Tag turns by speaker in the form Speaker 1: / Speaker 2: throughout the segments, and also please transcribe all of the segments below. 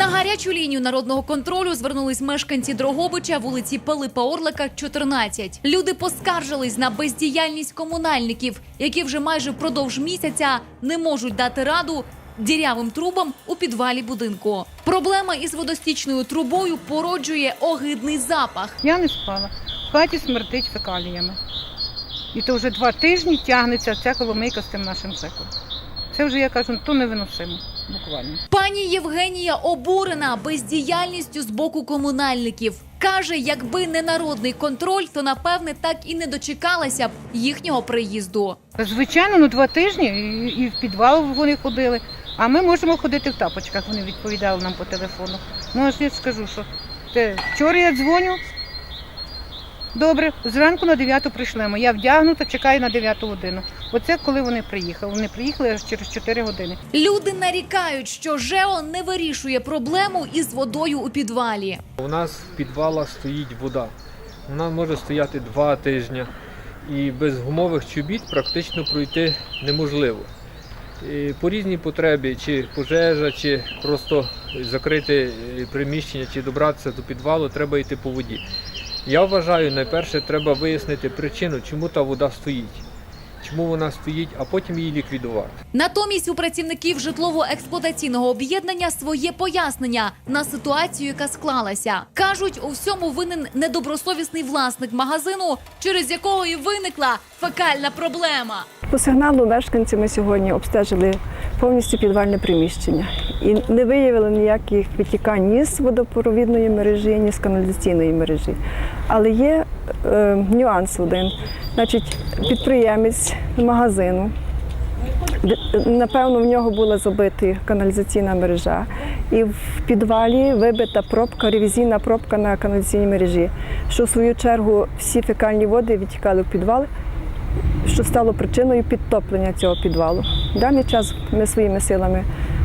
Speaker 1: На гарячу лінію народного контролю звернулись мешканці Дрогобича, вулиці Пилипа Орлика, 14. Люди поскаржились на бездіяльність комунальників, які вже майже впродовж місяця не можуть дати раду дірявим трубам у підвалі будинку. Проблема із водостічною трубою породжує огидний запах.
Speaker 2: Я не спала. В хаті смердить фекаліями. І то вже два тижні тягнеться ця коломийка з тим нашим цехом. Це вже я кажу, то невиносимо, буквально.
Speaker 1: Пані Євгенія обурена бездіяльністю з боку комунальників. Каже, якби не народний контроль, то напевне так і не дочекалася б їхнього приїзду.
Speaker 2: Звичайно, ну два тижні і, і в підвал вони ходили. А ми можемо ходити в тапочках, вони відповідали нам по телефону. Ну, аж я скажу, що те, вчора я дзвоню. Добре, зранку на 9 прийшлемо. Я вдягнута, чекаю на 9 годину. Оце коли вони приїхали. Вони приїхали аж через 4 години.
Speaker 1: Люди нарікають, що ЖЕО не вирішує проблему із водою у підвалі.
Speaker 3: У нас в підвалах стоїть вода. Вона може стояти два тижні. І без гумових чобіт практично пройти неможливо. І по різній потребі, чи пожежа, чи просто закрити е, приміщення, чи добратися до підвалу, треба йти по воді. Я вважаю, найперше треба вияснити причину, чому та вода стоїть, чому вона стоїть, а потім її ліквідувати.
Speaker 1: Натомість у працівників житлово-експлуатаційного об'єднання своє пояснення на ситуацію, яка склалася. кажуть, у всьому винен недобросовісний власник магазину, через якого і виникла фекальна проблема.
Speaker 4: По сигналу мешканці ми сьогодні обстежили повністю підвальне приміщення і не виявили ніяких витікань ні з водопровідної мережі, ні з каналізаційної мережі. Але є е, нюанс один. Значить, підприємець магазину. Напевно, в нього була забита каналізаційна мережа, і в підвалі вибита пробка, ревізійна пробка на каналізаційній мережі, що в свою чергу всі фекальні води відтікали в підвал що стало причиною підтоплення цього підвалу. В даний час ми своїми силами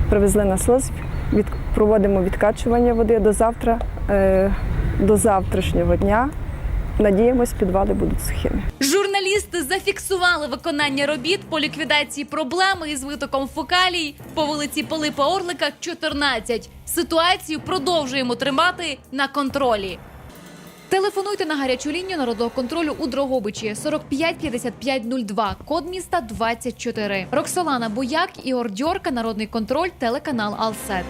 Speaker 4: привезли насос, від, проводимо відкачування води до завтра, е, до завтрашнього дня. Надіємось, підвали будуть сухими.
Speaker 1: Журналісти зафіксували виконання робіт по ліквідації проблеми із витоком фекалій по вулиці Пилипа Орлика, 14. Ситуацію продовжуємо тримати на контролі. Телефонуйте на гарячу лінію народного контролю у Дрогобичі 45 55 02, код міста 24. Роксолана Буяк, Ігор Дьорка, народний контроль, телеканал Алсет.